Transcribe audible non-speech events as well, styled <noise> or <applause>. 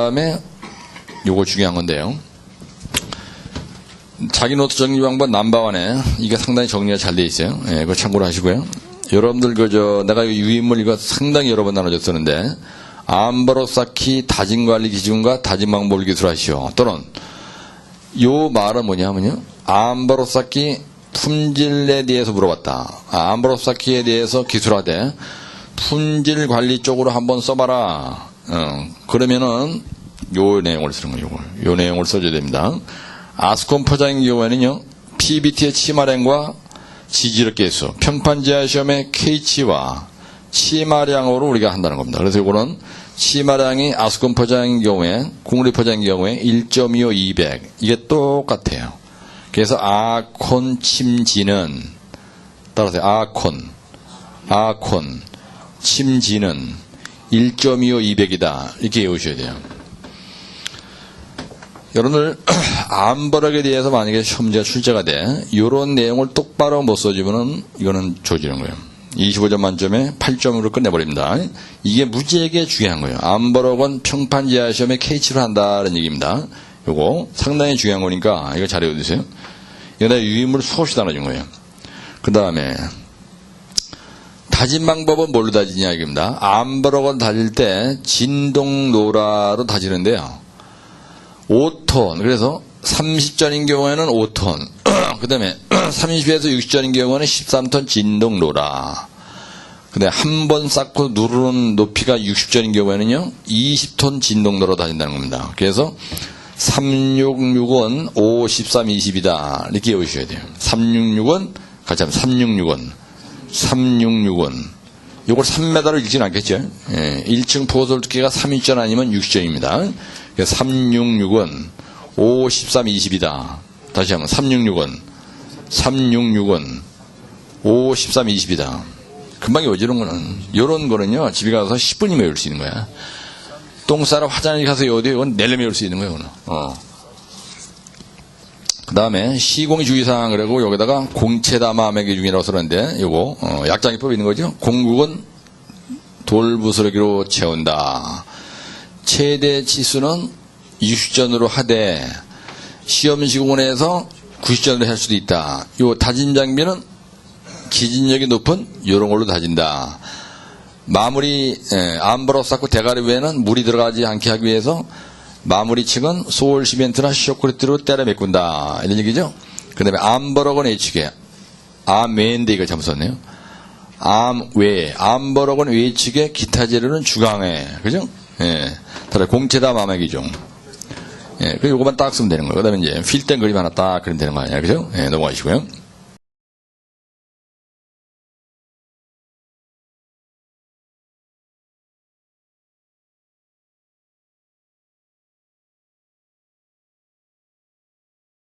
다음에 요거 중요한 건데요. 자기 노트 정리 방법 남바원에 이게 상당히 정리가 잘 돼 있어요. 예, 그거 참고로 하시고요. 여러분들 그저 내가 이 유인물 이거 상당히 여러 번 나눠줬었는데 암바로 쌓기 다짐 관리 기준과 다짐 방법을 기술 하시오. 또는 요 말은 뭐냐면요. 암바로 쌓기 품질에 대해서 물어봤다. 아, 암바로 쌓기에 대해서 기술하되 품질 관리 쪽으로 한번 써봐라. 어, 그러면은 요 내용을 쓰는 거예요. 요걸. 요 내용을 써줘야 됩니다. 아스콘 포장의 경우에는요. PBT의 치마량과 지지력 계수, 평판지하 시험의 K치와 치마량으로 우리가 한다는 겁니다. 그래서 이거는 치마량이 아스콘 포장의 경우에 국립 포장의 경우에 1.25 200 이게 똑같아요. 그래서 아콘 침지는 따라서 아콘 아콘 침지는 1.25 200이다 이렇게 외우셔야 돼요. 여러분들 <clears throat> 암버럭에 대해서 만약에 시험지가 출제가 돼 이런 내용을 똑바로 못 써주면은 이거는 조지는 거예요. 25점 만점에 8점으로 끝내버립니다. 이게 무지하게 중요한 거예요. 암버럭은 평판 지하 시험에 K치를 한다는 얘기입니다. 요거 상당히 중요한 거니까 이거 잘 외워두세요. 이거 내가 유인물 수없이 나눠준 거예요. 그 다음에 다진 방법은 뭘로 다지냐 이겁니다. 암버럭을 다질 때 진동노라로 다지는데요. 5톤. 그래서 30전인 경우에는 5톤. 그 다음에 30에서 60전인 경우에는 13톤 진동로라. 근데 한 번 쌓고 누르는 높이가 60전인 경우에는요, 20톤 진동로로 다닌다는 겁니다. 그래서 366은 5, 13, 20이다. 이렇게 외우셔야 돼요. 366은, 같이 하면 366은, 366은. 이걸 3m를 읽지는 않겠죠. 예, 1층 포솔 두께가 3인전 아니면 60점입니다. 366은 5, 13, 20이다. 다시 한번 366은 366은 5, 13, 20이다. 금방 외워지는 거는 이런 거는요 집에 가서 10분이면 외울 수 있는 거야. 똥 싸러 화장실 가서 외워도 이건 내려면 외울 수 있는 거예요. 이거는. 어. 그 다음에 시공 주의사항 그리고 여기다가 공채담함의 기준이라고 쓰는데 요거 어, 약장기법 있는 거죠. 공국은 돌부스러기로 채운다. 최대 치수는 60전으로 하되 시험 시공원에서 90전으로 할 수도 있다. 요 다진 장비는 기진력이 높은 이런 걸로 다진다. 마무리 예, 암버럭 쌓고 대가리 위에는 물이 들어가지 않게 하기 위해서 마무리 층은 소울 시멘트나 쇼크리트로 때려 메꾼다. 이런 얘기죠. 그 다음에 암버럭은 H계. 암외인데 이걸 잘못 썼네요. 암외. 암버럭은 외측에 기타 재료는 주강에. 그죠? 예. 다들 공채다 마맥이죠. 예. 그 요거만 딱 쓰면 되는 거예요. 그 다음에 이제 필땡 그림 하나 딱 그리면 되는 거 아니야. 그죠? 예. 넘어가시고요.